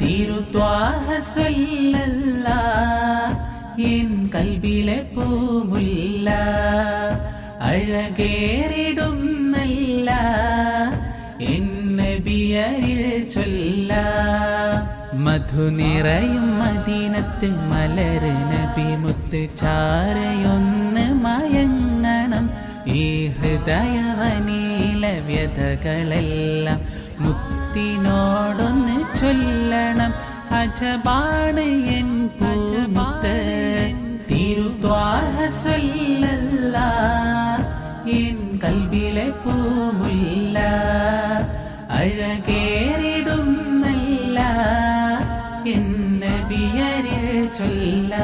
തിരുത്വാഹ സ്വല്ലല്ല എൻ കൽബിലെ പൂമുല്ല. അഴകേറിടുന്നല്ല. എൻ നബിയരിൽ ചൊല്ല. മധു നിറയും മദീനത്ത് നബി മുത്ത് ചാരയൊന്ന് മയങ്ങണം. ഈ ഹൃദയവനീല വ്യതകളെല്ലാം മുത്തിനോടൊന്ന് ചൊല്ലണം. അജബാണ് എൻ പൂമുത്ത് തിരുത്വാഹ സ്വല്ലല്ല എൻ കൽവിലെ പൂമുല്ല. അഴകേറിടുന്നല്ല. എൻ നബിയരിൽ ചൊല്ല.